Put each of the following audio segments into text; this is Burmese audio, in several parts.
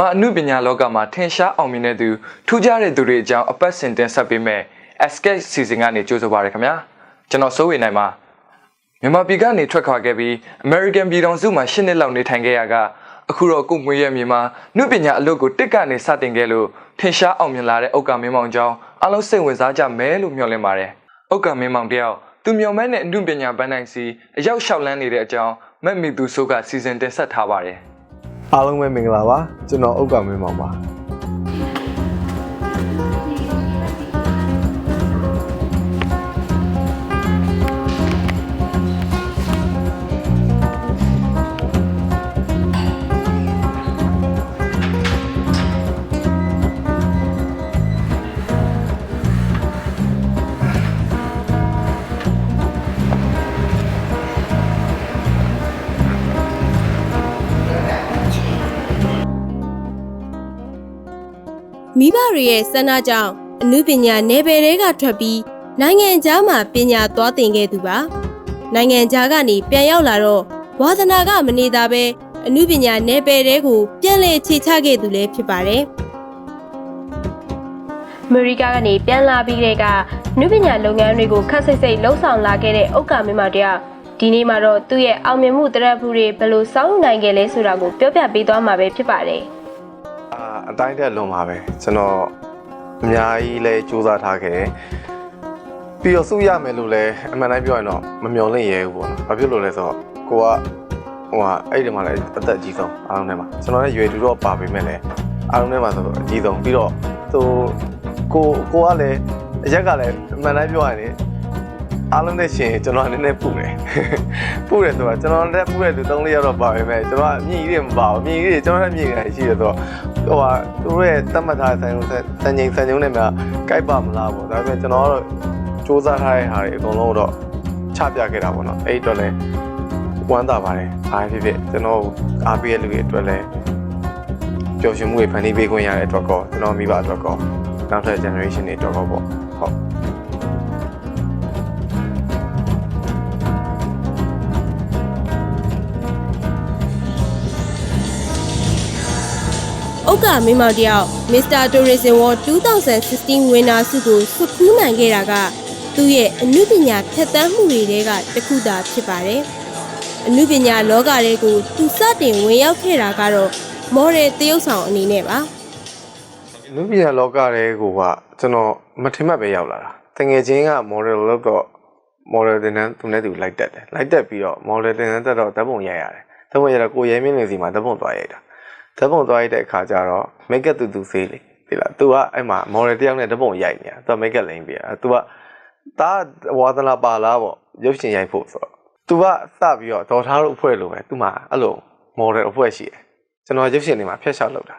မြန်မာအမှုပညာလောကမှာထင်ရှားအောင်မြင်တဲ့သူထူးခြားတဲ့သူတွေအကြောင်းအပတ်စဉ်တင်ဆက်ပေးမယ် Escape Season ကနေကြိုဆိုပါရခင်ဗျာကျွန်တော်စိုးဝေနိုင်ပါမြန်မာပြည်ကနေထွက်ခွာခဲ့ပြီး American ပြည်ထောင်စုမှာ၈နှစ်လောက်နေထိုင်ခဲ့ရကအခုတော့ကိုမွေးရမြေမှာနှုပညာအလုပ်ကိုတစ်ကနေစတင်ခဲ့လို့ထင်ရှားအောင်မြင်လာတဲ့ဥက္ကမင်းမောင်ကျောင်းအားလုံးစိတ်ဝင်စားကြမယ်လို့မျှော်လင့်ပါတယ်ဥက္ကမင်းမောင်တယောက်သူမျှော်မဲနဲ့အမှုပညာပန်းနိုင်စီအရောက်လျှောက်လန်းနေတဲ့အကြောင်းမက်မီသူဆိုကစီစဉ်တင်ဆက်ထားပါတယ် အားလုံးပဲမင်္ဂလာပါကျွန်တော်ဥက္ကမင်းမောင်ပါ မိဘတွေရဲ့ဆန္ဒကြောင့်အမှုပညာနယ်ပယ်တွေကထွက်ပြီးနိုင်ငံခြားမှာပညာသွားသင်ခဲ့သူပါနိုင်ငံခြားကနေပြန်ရောက်လာတော့ဝါသနာကမနေသားပဲအမှုပညာနယ်ပယ်တွေကိုပြန်လည်ခြေချခဲ့သူလည်းဖြစ်ပါတယ်အမေရိကကနေပြန်လာပြီးတဲ့ကနုပညာလုပ်ငန်းတွေကိုခက်စိတ်စိတ်လှုပ်ဆောင်လာခဲ့တဲ့ဥက္ကမင်းမတယောက်ဒီနေ့မှာတော့သူ့ရဲ့အောင်မြင်မှုတရက်ဘူးတွေဘယ်လိုစောင့်နိုင်ခဲ့လဲဆိုတာကိုပြောပြပေးသွားမှာပဲဖြစ်ပါတယ် အာအတိုင်းတက်လွန်ပါပဲကျွန်တော်အများကြီးလဲစူးစမ်းထားခဲ့တယ်ပြီးတော့စုရမယ်လို့လဲအမှန်တိုင်းပြောရင်တော့မမျော်လင့်ရဲဘူးပေါ့နော်ဘာဖြစ်လို့လဲဆိုတော့ကိုကဟိုဟာအဲ့ဒီမှာလဲအသက်အကြီးဆုံးအားလုံးထဲမှာကျွန်တော်လည်းရွယ်တူတော့ပါပေမဲ့လည်းအားလုံးထဲမှာဆိုတော့အကြီးဆုံးပြီးတော့သူကိုကိုကလည်းအရက်ကလည်းအမှန်တိုင်းပြောရင်လေ အားလုံးနဲ့ရှင်ကျွန်တော်နည်းနည်းပူတယ်ပူတယ်ဆိုတော့ကျွန်တော်လည်းပူတဲ့လူ၃၄ယောက်တော့ပါပဲမဲ့ကျွန်တော်အမြင့်ကြီးတွေမပါဘူးအမြင့်ကြီးတွေကျွန်တော်လည်းအမြင့်ကြီးတွေရှိတယ်ဆိုတော့ဟိုဟာသူတို့ရဲ့တတ်မှတ်ထားတဲ့ဆိုင်ုံစံချိန်စံချိန်နဲ့များကြိုက်ပါမလားပေါ့ဒါပေမဲ့ကျွန်တော်ကတော့စူးစမ်းထားတဲ့ဟာတွေအကုန်လုံးတော့ချပြခဲ့တာပေါ့နော်အဲ့ဒီတော့လည်းဝမ်းသာပါတယ်အားဖြစ်ဖြစ်ကျွန်တော်အားပေးတဲ့လူတွေအတွက်လည်းပျော်ရွှင်မှုတွေဖန်တီးပေးခွင့်ရတဲ့အတွက်ကောကျွန်တော်မိဘအတွက်ကောနောက်ထပ် generation တွေအတွက်ကောပေါ့ဟုတ် က္ကမင်းမောင်တယောက် Mr. Tourism World 2016 winner ဆုကိုဆွတ်ခူးနိုင်ခဲ့တာကသူ့ရဲ့အမှုပညာဖြတ်တန်းမှုတွေထဲကတစ်ခုသာဖြစ်ပါတယ်။အမှုပညာလောကတွေကိုသူစတင်ဝင်ရောက်ခဲ့တာကတော့မော်ဒယ်တရုပ်ဆောင်အနေနဲ့ပါလူပြည်လောကတွေကိုကကျွန်တော်မထင်မှတ်ပဲရောက်လာတာတငယ်ချင်းက model လောက်တော့ model တင်တန်းသူနဲ့သူလိုက်တက်တယ်လိုက်တက်ပြီးတော့ model တင်တန်းတက်တော့ဓာတ်ပုံရိုက်ရတယ်ဓာတ်ပုံရိုက်တော့ကိုရဲမင်းနေစီမှာဓာတ်ပုံသွားရိုက်တာ ဓာတ်ပုံသွားရိုက်တဲ့အခါကျတော့ make up တူတူဆေးလေဒီလား तू ကအဲ့မှာ model တယောက်နဲ့ဓာတ်ပုံရိုက်နေတာ तू make up လိမ့်ပြတာ तू ကဒါဝါသနာပါလားပေါ့ရုပ်ရှင်ရိုက်ဖို့ဆိုတော့ तू ကစပြီးတော့ဒေါ်ထားတို့အဖွဲ့လိုပဲ तू မှာအဲ့လို model အဖွဲ့ရှိတယ်ကျွန်တော်ရုပ်ရှင်တွေမှာဖျက်ရှောက်လုပ်တာ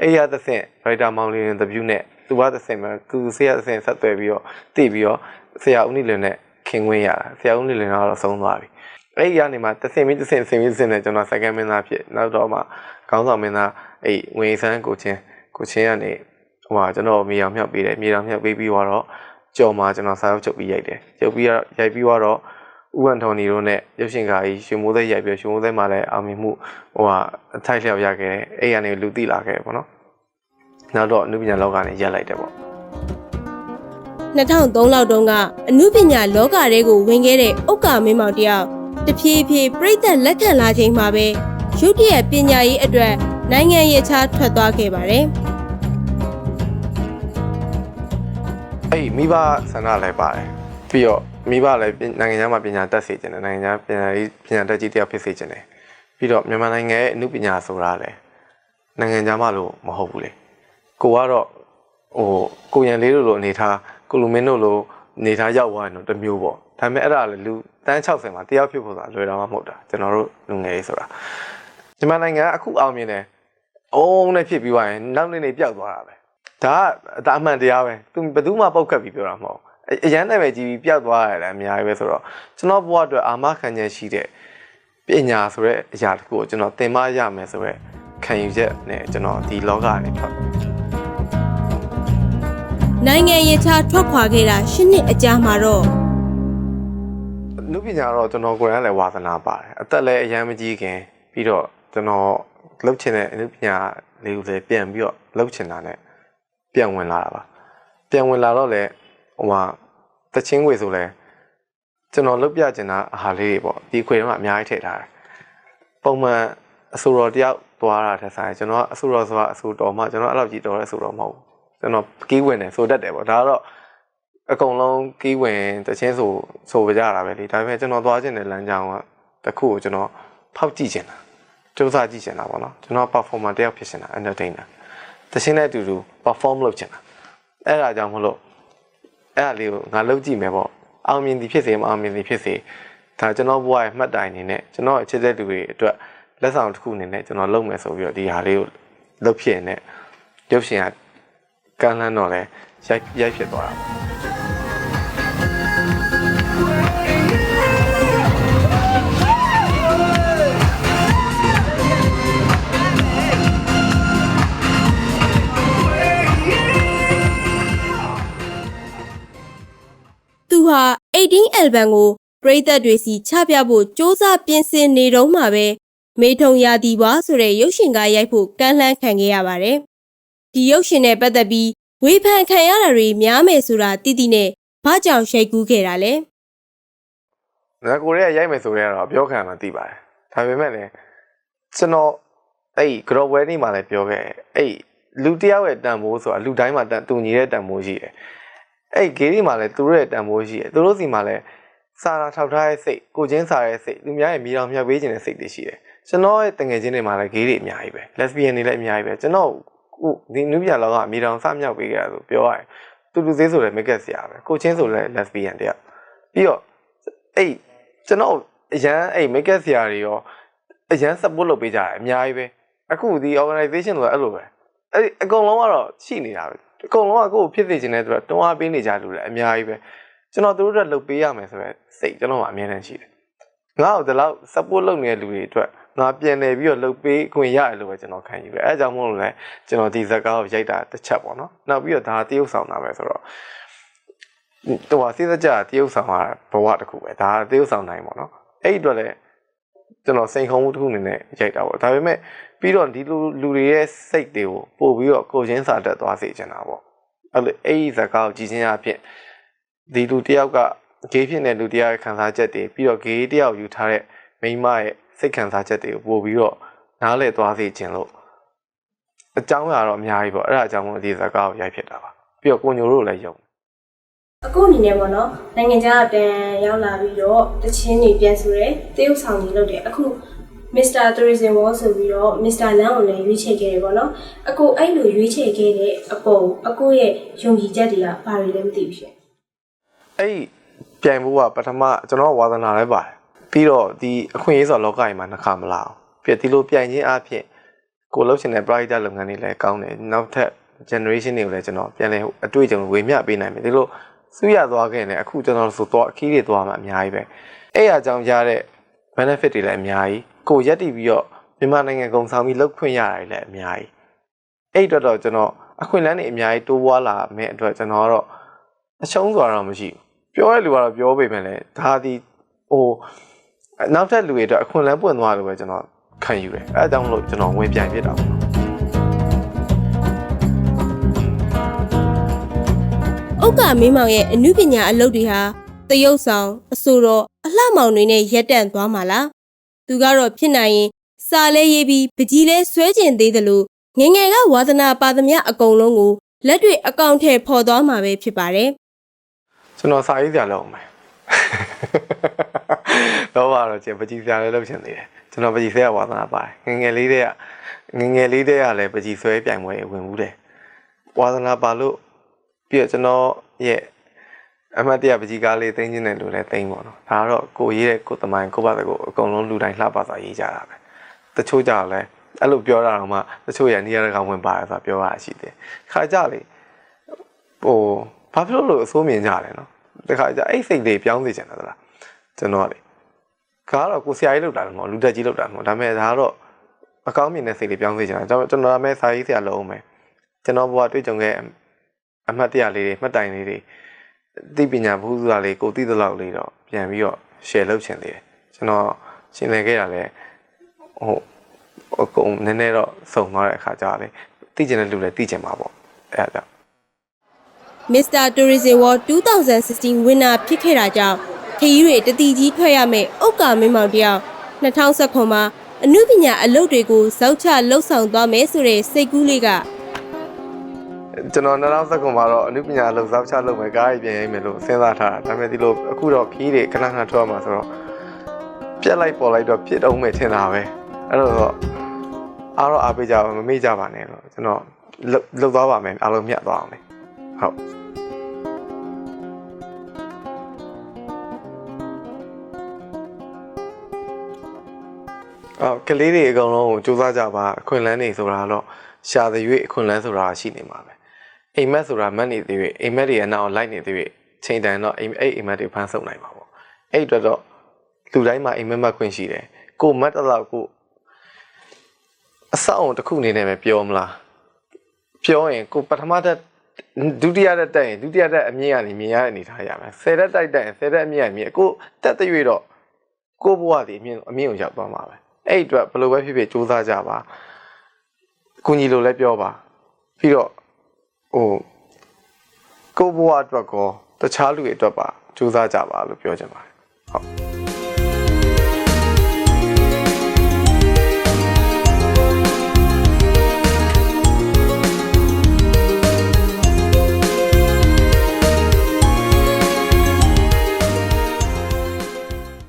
အဲ့ရတဲ့ဆင့် writer မောင်လေးနဲ့တပြူးနဲ့သူကတဲ့ဆင့်မှာသူဆရာတဲ့ဆင့်ဆက်သွယ်ပြီးတော့တည်ပြီးတော့ဆရာဦးနေလင်းနဲ့ခင်ခွင်းရတာဆရာဦးနေလင်းကတော့ဆုံးသွားပြီ အဲ့ဒီကနေမှတစ်ဆင့်ပြီးတစ်ဆင့်ဆင့်ပြီးတစ်ဆင့်နဲ့ကျွန်တော် second မင်းသားဖြစ်နောက်တော့မှခေါင်းဆောင်မင်းသားအဲ့ငွေစန်းကိုချင်းကိုချင်းကနေဟိုမှာကျွန်တော်မြေအောင်မြောက်ပေးတယ်မြေအောင်မြောက်ပေးပြီးတော့ကြော်မှာကျွန်တော်စာရုပ်ချုပ်ပြီးရိုက်တယ်ချုပ်ပြီးတော့ရိုက်ပြီးတော့ဥဝန်ထော်နီတို့နဲ့ရုပ်ရှင်ကာကြီးရွှေမိုးသက်ရိုက်ပြီးရွှေမိုးသက်မှာလည်းအောင်မြင်မှုဟိုဟာအထိုက်လျောက်ရခဲ့တယ်အဲ့ရကနေလူသိလာခဲ့တယ်ပေါ့နော်နောက်တော့အနုပညာလောကနဲ့ရက်လိုက်တယ်ပေါ့2003လောက်တုန်းကအမှုပညာလောကတွေကိုဝင်ခဲ့တဲ့ဥက္ကမင်းမောင်တယောက် တဖြည်းဖြည်းပြိသက်လက်ခံလာချိန်မှာပဲရုတ်တရက်ပညာရေးအတွက်နိုင်ငံရေးခြားထွက်သွားခဲ့ပါတယ်အဲ့ဒီမိဘဆန္ဒလည်းပါတယ်ပြီးတော့မိဘလည်းပြင်နိုင်ငံခြားမှာပညာတက်စေချင်တယ်နိုင်ငံခြားပညာရေးပညာတက်ကြီးတစ်ယောက်ဖြစ်စေချင်တယ်ပြီးတော့မြန်မာနိုင်ငံရဲ့အနုပညာဆိုတာလည်းနိုင်ငံခြားမှာလို့မဟုတ်ဘူးလေကိုကတော့ဟိုကိုရန်လေးတို့လိုအနေထားကိုလူမင်းတို့လိုအနေထားရောက်သွားရင်တော့တစ်မျိုးပေါ့ ဒါပေမဲ့အဲ့ဒါလည်းလူတန်း60မှာတယောက်ဖြစ်ဖို့ဆိုတာလွယ်တာမှမဟုတ်တာကျွန်တော်တို့လူငယ်ရေးဆိုတာမြန်မာနိုင်ငံကအခုအောင်မြင်တယ်အုံးနဲ့ဖြစ်ပြီးသွားရင်နောက်နေ့နေ့ပျောက်သွားတာပဲဒါကဒါအမှန်တရားပဲသူဘယ်သူမှပောက်ခတ်ပြီးပြောတာမဟုတ်အအရန်နာမည်ကြီးပြီးပျောက်သွားရတယ်အများကြီးပဲဆိုတော့ကျွန်တော်ဘဝအတွက်အာမခံချက်ရှိတဲ့ပညာဆိုတဲ့အရာတစ်ခုကိုကျွန်တော်သင်မရမယ်ဆိုတော့ခံယူချက်နဲ့ကျွန်တော်ဒီလောကကနေထွက်နိုင်ငံရေးခြားထွက်ခွာခဲ့တာ၈နှစ်အကြာမှာတော့ နုပညာတော့ကျွန်တော်ကိုယ်တိုင်လည်းဝါသနာပါတယ်အသက်လည်းအရန်မကြီးခင်ပြီးတော့ကျွန်တော်လှုပ်ချင်တဲ့အနုပညာလေးကိုလည်းပြန်ပြီးတော့လှုပ်ချင်တာနဲ့ပြန်ဝင်လာတာပါပြန်ဝင်လာတော့လေဟိုမှာတချင်းဝေဆိုလဲကျွန်တော်လှုပ်ပြချင်တာအဟာလေးတွေပေါ့ဒီခွေတော့အများကြီးထည့်ထားတယ်ပုံမှန်အဆိုတော်တယောက်သွားတာထက်ဆိုင်ကျွန်တော်ကအဆိုတော်ဆိုတာအဆိုတော်မှကျွန်တော်အဲ့လောက်ကြီးတော်တဲ့အဆိုတော်မဟုတ်ဘူးကျွန်တော်ကီးဝင်တယ်ဆိုတတ်တယ်ပေါ့ဒါကတော့ အကုန်လုံးကီးဝင်တချင်းဆိုဆိုကြတာပဲလေဒါပေမဲ့ကျွန်တော်သွားခြင်းတဲ့လမ်းကြောင်းကတစ်ခုကိုကျွန်တော်ဖောက်ကြည့်ချင်တာစူးစမ်းကြည့်ချင်တာပေါ့နော်ကျွန်တော် performer တယောက်ဖြစ်ချင်တာ entertainer တရှင်းနဲ့အတူတူ perform လုပ်ချင်တာအဲ့ဒါကြောင့်မလို့အဲ့ဒါလေးကိုငါလုပ်ကြည့်မယ်ပေါ့အောင်မြင်သည်ဖြစ်စေမအောင်မြင်သည်ဖြစ်စေဒါကျွန်တော်ဘဝရဲ့မှတ်တိုင်အနေနဲ့ကျွန်တော်အချစ်တဲ့လူတွေအတွက်လက်ဆောင်တစ်ခုအနေနဲ့ကျွန်တော်လုပ်မယ်ဆိုပြီးတော့ဒီဟာလေးကိုလုပ်ဖြစ်နေရုပ်ရှင်ကကမ်းလှမ်းတော့လဲရိုက်ရိုက်ဖြစ်သွားတာပေါ့ 18 album ကိုပရိသတ်တွေစီချပြဖို့စ조사ပြင်ဆင်နေတော့မှပဲမေထုံရာဒီပွားဆိုတဲ့ရုပ်ရှင်ကားရိုက်ဖို့ကမ်းလှမ်းခံခဲ့ရပါတယ်။ဒီရုပ်ရှင်နဲ့ပတ်သက်ပြီးဝေဖန်ခံရတာတွေများမယ်ဆိုတာတိတိနဲ့ဘာကြောင့်ရှိတ်ကူးခဲ့တာလဲငါကိုရဲရိုက်မယ်ဆိုရဲတော့ပြောခံမှသိပါတယ်ဒါပေမဲ့လည်းကျွန်တော်အဲ့ဂရော့ဝဲနေမှာလည်းပြောခဲ့အဲ့လူတယောက်ရဲ့တန်ဖိုးဆိုတာလူတိုင်းမှာတန်တူညီတဲ့တန်ဖိုးရှိတယ် အဲ့ဂေးဒီမှာလည်းသူတို့ရဲ့တန်ဖိုးရှိတယ်သူတို့စီမှာလည်းစာနာထောက်ထားတဲ့စိတ်ကိုချင်းစာရဲ့စိတ်လူများရဲ့မိတော်မြတ်ပေးခြင်းတဲ့စိတ်တွေရှိတယ်ကျွန်တော်ရဲ့တငယ်ချင်းတွေမှာလည်းဂေးတွေအများကြီးပဲ lesbian တွေလည်းအများကြီးပဲကျွန်တော်ခုဒီနုပြလောကမိတော်စမြောက်ပေးကြတာဆိုပြောရတယ်တူတူသေးဆိုလည်းမကက်စရာပဲကိုချင်းဆိုလည်း lesbian တယောက်ပြီးတော့အဲ့ကျွန်တော်အရန်အဲ့ make up ဆရာတွေရောအရန် support လုပ်ပေးကြတယ်အများကြီးပဲအခုဒီ organization ဆိုတာအဲ့လိုပဲအဲ့ဒီအကုန်လုံးကတော့ရှိနေတာပဲ အကုန်လုံးကကိုယ့်ကိုဖြစ်စေချင်တဲ့အတွက်တွန်းအားပေးနေကြလူလည်းအများကြီးပဲကျွန်တော်တို့တို့လုပ်ပေးရမယ်ဆိုတော့စိတ်ကျွန်တော်ကအမြဲတမ်းရှိတယ်ငါ့ကိုဒီလောက် support လုပ်နေတဲ့လူတွေအတွက်ငါပြန်နေပြီးတော့လုပ်ပေးခွင့်ရတယ်လို့ပဲကျွန်တော်ခံယူတယ်အဲအကြောင်းမို့လို့လဲကျွန်တော်ဒီဇာတ်ကားကိုရိုက်တာတစ်ချက်ပေါ့နော်နောက်ပြီးတော့ဒါတရုပ်ဆောင်တာပဲဆိုတော့တော့စိစကြတရုပ်ဆောင်တာဘဝတစ်ခုပဲဒါတရုပ်ဆောင်နိုင်ပေါ့နော်အဲ့ဒီအတွက်လည်းကျွန်တော်စိန်ခုံမှုတစ်ခုအနေနဲ့ရိုက်တာပေါ့ဒါပေမဲ့ ပြီးတော့ဒီလူလူတွေရဲ့စိတ်တွေကိုပို့ပြီးတော့ကိုချင်းစာတက်သွားစေချင်တာပေါ့အဲ့လိုအဲ့ဒီဇာတ်ကားကိုကြည်ချင်းအဖြစ်ဒီလူတယောက်ကဂေးဖြစ်တဲ့လူတယောက်ရဲ့ခံစားချက်တွေပြီးတော့ဂေးတယောက်ယူထားတဲ့မိန်းမရဲ့စိတ်ခံစားချက်တွေကိုပို့ပြီးတော့နားလည်သွားစေချင်လို့အကြောင်းအရာတော့အများကြီးပေါ့အဲ့ဒါအကြောင်းမို့ဒီဇာတ်ကားကိုရိုက်ဖြစ်တာပါပြီးတော့ကိုညိုတို့လည်းယုံအခုအနေနဲ့ပေါ့နော်နိုင်ငံခြားပြန်ရောက်လာပြီးတော့တချင်းတွေပြန်ဆိုတယ်တရုတ်ဆောင်တွေလုပ်တယ်အခု Mr. Tourism Wall ဆိုပြီးတော့ Mr. Lan ကိုလည်းရွေးချယ်ခဲ့တယ်ပေါ့နော်အခုအဲ့လိုရွေးချယ်ခဲ့တဲ့အပေါ်အခုရဲ့ယုံကြည်ချက်တွေကဘာတွေလဲမသိဘူးရှင်အဲ့ဒီပြိုင်ဖို့ကပထမကျွန်တော်ဝါသနာလည်းပါတယ်ပြီးတော့ဒီအခွင့်အရေးဆိုလောကကြီးမှာနှစ်ခါမလာအောင်ပြီးတော့ဒီလိုပြိုင်ခြင်းအဖြစ်ကိုလှုပ်ရှင်တဲ့ private လုပ်ငန်းတွေလည်းကောင်းတယ်နောက်ထပ် generation တွေကိုလည်းကျွန်တော်ပြန်လဲအတွေ့အကြုံဝေမျှပေးနိုင်မယ်ဒီလိုစုရသွားခဲ့ရင်အခုကျွန်တော်ဆိုတော့အခီးတွေသွားမှာအများကြီးပဲအဲ့အကြောင်းရတဲ့ benefit တွေလည်းအများကြီး ကိုရက်တည်ပြီးတော့မြန်မာနိုင်ငံကုန်ဆောင်ပြီးလုပ်ခွင့်ရတာတွေလည်းအများကြီးအဲ့အတွက်တော့ကျွန်တော်အခွင့်အလမ်းတွေအများကြီးတိုးပွားလာမယ့်အတွက်ကျွန်တော်ကတော့အရှုံးဆိုတာတော့မရှိဘူးပြောတဲ့လူကတော့ပြောပေမဲ့လည်းဒါဒီဟိုနောက်ထပ်လူတွေအတွက်အခွင့်အလမ်းပွင့်သွားလို့ပဲကျွန်တော်ခံယူတယ်အဲအကြောင်းမလို့ကျွန်တော်ဝင်ပြိုင်ဖြစ်တာပေါ့နော်ဥက္ကာမင်းမောင်ရဲ့အမှုပညာအလုပ်တွေဟာတရုတ်ဆောင်အဆိုတော်အလှမောင်တွေနဲ့ရက်တန့်သွားမှာလား သူကတော့ဖြစ်နိုင်ရင်စာလဲရေးပြီးပကြီးလဲဆွဲကျင်သေးတယ်လို့ငယ်ငယ်ကဝါသနာပါသမျှအကုန်လုံးကိုလက်တွေအကောင့်ထဲပေါ်သွားမှာပဲဖြစ်ပါတယ်ကျွန်တော်စာရေးစရာလုပ်အောင်မယ်တော့ပါတော့ကျပကြီးစရာလည်းလုပ်ချင်သေးတယ်ကျွန်တော်ပကြီးဆွဲရဝါသနာပါတယ်ငယ်ငယ်လေးတည်းကငယ်ငယ်လေးတည်းကလည်းပကြီးဆွဲပြိုင်ပွဲဝင်မှုတယ်ဝါသနာပါလို့ပြီးတော့ကျွန်တော်ရဲ့ အမတ်တရပကြီးကားလေးသိင်းချင်းတယ်လို့လည်းသိင်းပေါ့နော်ဒါကတော့ကိုရေးတဲ့ကိုသမိုင်းကိုပါတဲ့ကိုအကုန်လုံးလူတိုင်းလှပစွာရေးကြတာပဲတချို့ကြတော့လည်းအဲ့လိုပြောတာတော့မှတချို့ရနေရာတကောင်ဝင်ပါတယ်ဆိုတာပြောရရှိတယ်ခါကြလေဟိုဘာဖြစ်လို့လို့အစိုးမြင်ကြလဲနော်တခါကြအဲ့စိတ်လေးပြောင်းစေချင်တာသလားကျွန်တော်ကလေကားတော့ကိုဆရာကြီးလောက်တာမဟုတ်လူတက်ကြီးလောက်တာမဟုတ်ဒါပေမဲ့ဒါကတော့အကောင်းမြင်တဲ့စိတ်လေးပြောင်းစေချင်တာကျွန်တော်ကျွန်တော်အမဲစာရေးဆရာလုံးအောင်မယ်ကျွန်တော်ဘဝတွေ့ကြုံခဲ့အမှတ်တရလေးတွေမှတ်တိုင်လေးတွေ သိပညာဘူးစုတာလေးကိုသိသလောက်လေးတော့ပြန်ပြီးတော့ share လုပ်ချင်သေးတယ်ကျွန်တော်ရှင်းလည်ခဲ့ရလဲဟိုအကုန်နည်းနည်းတော့စုံသွားတဲ့အခါကျတော့လေသိကျင်တဲ့လူလည်းသိကျင်မှာပေါ့အဲ့ဒါကြောင့် Mr. Tourism World 2016 winner ဖြစ်ခဲ့တာကြောင့်ခရီးတွေတတိကြီးထွက်ရမယ်ဥက္ကာမင်းမောင်တယောက်2019မှာအမှုပညာအလုပ်တွေကိုဇောက်ချလှုပ်ဆောင်သွားမယ်ဆိုတဲ့စိတ်ကူးလေးက ကျွန်တော်2019မှာတော့အနုပညာလှုပ်ဆောင်ချလုပ်မယ်ကားကြီးပြင်ရေးမယ်လို့စဉ်းစားထားတာဒါပေမဲ့ဒီလိုအခုတော့ခီးတွေခဏခဏထွက်မှာဆိုတော့ပြက်လိုက်ပေါ်လိုက်တော့ပြစ်အောင်မယ်ထင်တာပဲအဲ့တော့အားတော့အားပေးကြပါမမေ့ကြပါနဲ့လို့ကျွန်တော်လှုပ်သွားပါမယ်အားလုံးမြတ်သွားအောင်လေဟုတ်အော်ကလေးတွေအကုန်လုံးကိုစူးစမ်းကြပါအခွင့်အလန်းနေဆိုတာတော့ရှာတဲ့၍အခွင့်အလန်းဆိုတာရှိနေမှာပဲ အိမ်မက်ဆိုတာမက်နေသေး၍အိမ်မက်တွေအနောက်လိုက်နေသေး၍ချိန်တန်တော့အိမ်အဲ့အိမ်မက်တွေဖမ်းဆုပ်နိုင်မှာပေါ့အဲ့အတွက်တော့လူတိုင်းမှာအိမ်မက်မက်ခွင့်ရှိတယ်ကိုမက်တလောက်ကိုအဆောက်အုံတစ်ခုအနေနဲ့ပဲပြောမလားပြောရင်ကိုပထမတက်ဒုတိယတက်တက်ရင်ဒုတိယတက်အမြင့်ကနေမြင်ရတဲ့အနေထားရမယ်ဆယ်တက်တိုက်တက်ရင်ဆယ်တက်အမြင့်ကနေမြင်ကိုတက်တဲ့၍တော့ကိုဘဝတည်အမြင့်အမြင့်ကိုရောက်သွားမှာပဲအဲ့အတွက်ဘယ်လိုပဲဖြစ်ဖြစ်စူးစမ်းကြပါကိုကြီးလိုလည်းပြောပါပြီးတော့ ဟိုကိုဘဝအတွက်ကောတခြားလူတွေအတွက်ပါစူးစမ်းကြပါလို့ပြောချင်ပါတယ်ဟုတ်